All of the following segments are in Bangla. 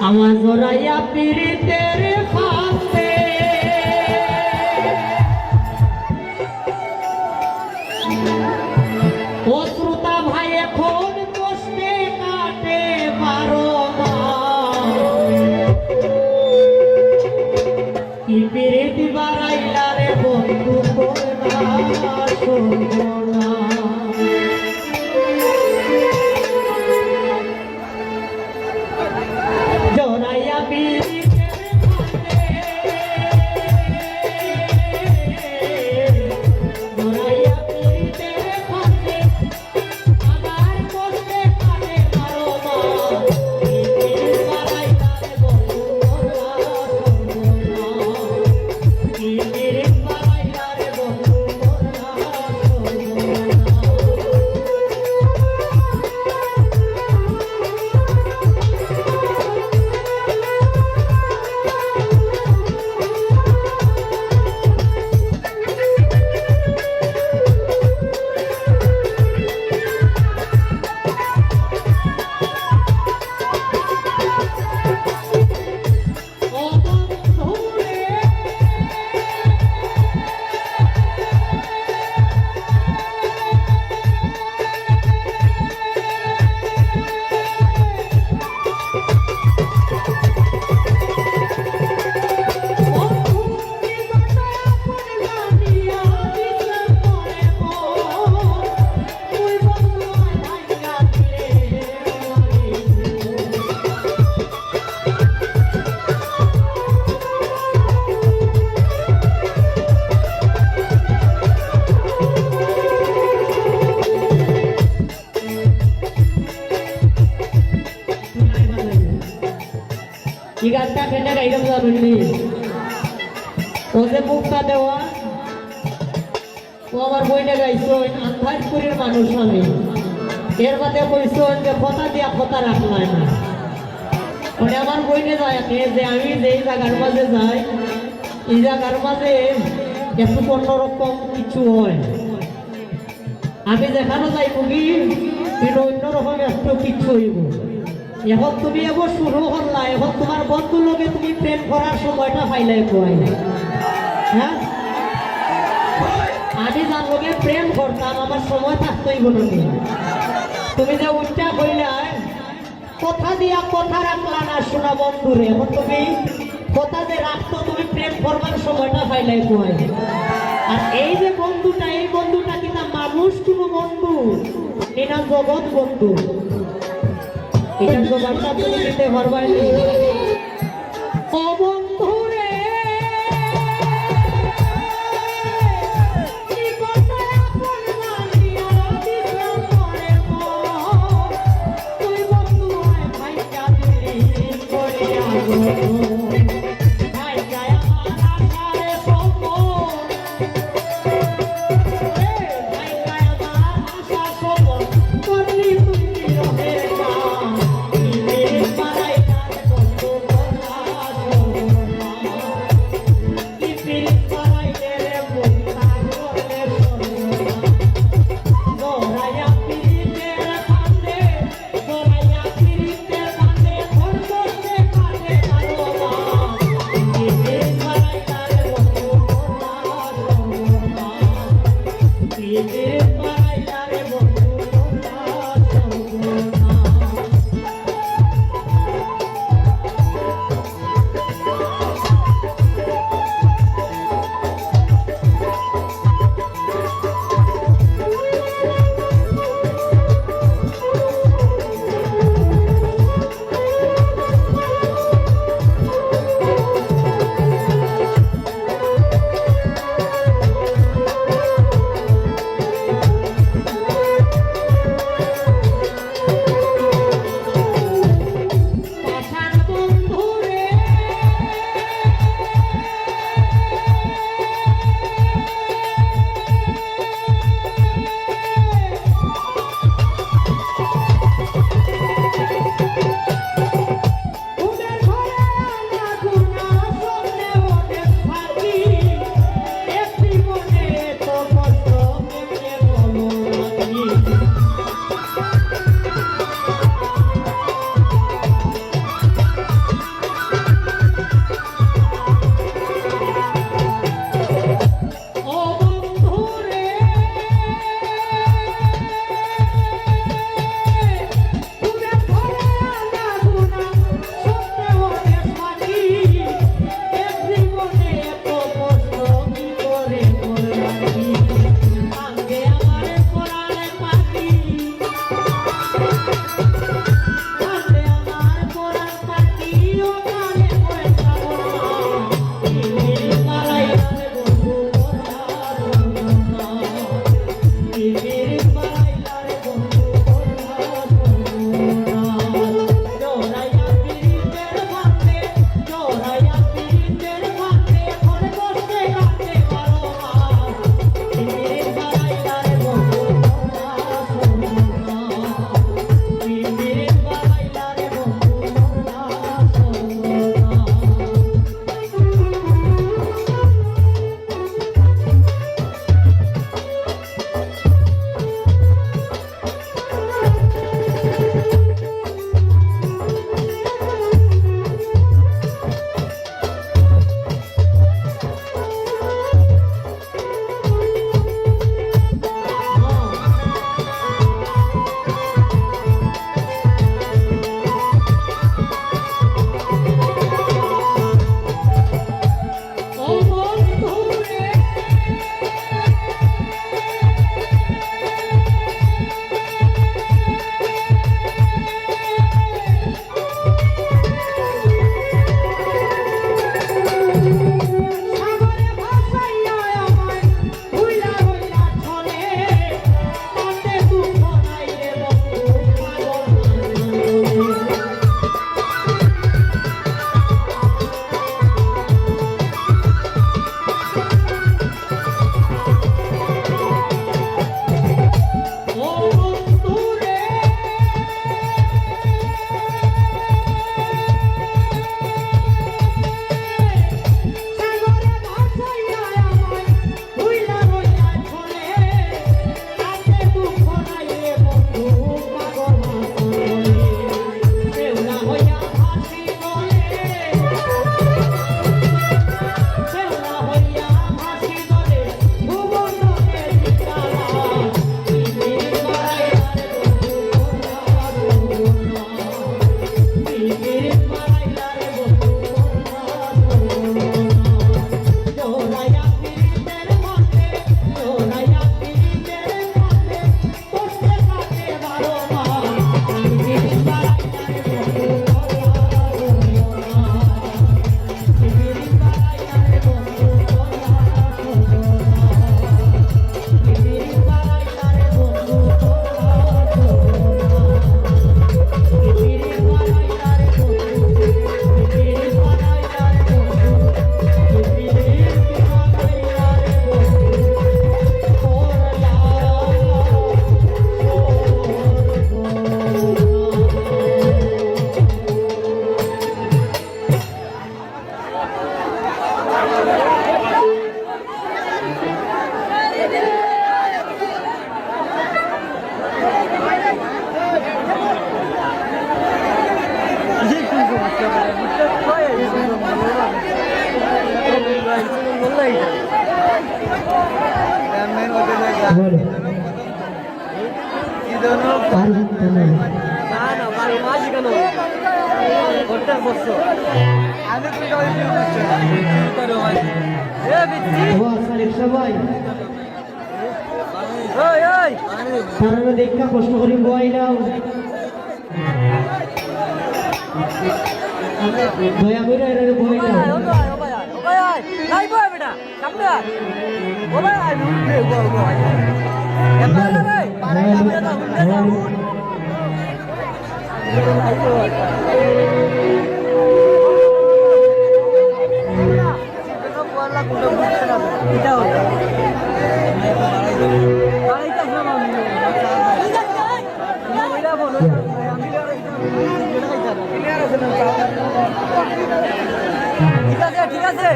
আমার জোরাইয়া পিড়িতে রে ও ఈ గంట పెట్టాక ఐదు వందల రెండు ওদের মুখটা দেওয়া ও আমার বইটা গাইছেন আন্ধারপুরের মানুষ আমি এর মধ্যে কইছেন যে কথা দিয়া কথা রাখলাম না আমার বইনে যায় যে আমি যেই জায়গার মাঝে যাই এই জায়গার মাঝে একটু অন্যরকম কিছু হয় আমি যেখানে যাই কি এটা অন্যরকম একটু কিছু হইব এখন তুমি এবার শুরু করলা এখন তোমার বন্ধুর লগে তুমি প্রেম করার সময়টা পাইলাই কয় হ্যাঁ? আমি যার লোকে প্রেম করতাম, আমার সময় থাকতোই বলো তুমি যে উল্টা কইলা কথা দিয়া কথা রাখলা না শোনা বন্ধুরে এখন তুমি কথা যে রাখতো, তুমি প্রেম করবার সময়টা পাইলাই কয় আর এই যে বন্ধুটা, এই বন্ধুটা কিনা মানুষ কোনো বন্ধু এটা জগৎ বন্ধু। জবাবটা তুমি দিতে পারবাই বলো সবাই তারা দেখা কষ্ট করি বই নাও। দয়া করে বই নাও। ঠিক আছে ঠিক আছে।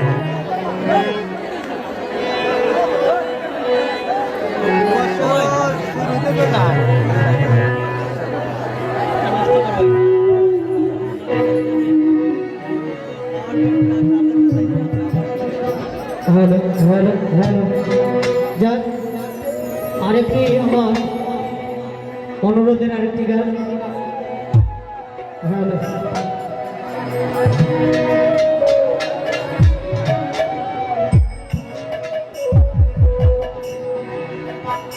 Hello hello hello. যাক আরেকটি আমার অনুরোধের আরেকটি গান। হ্যালো।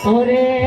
俺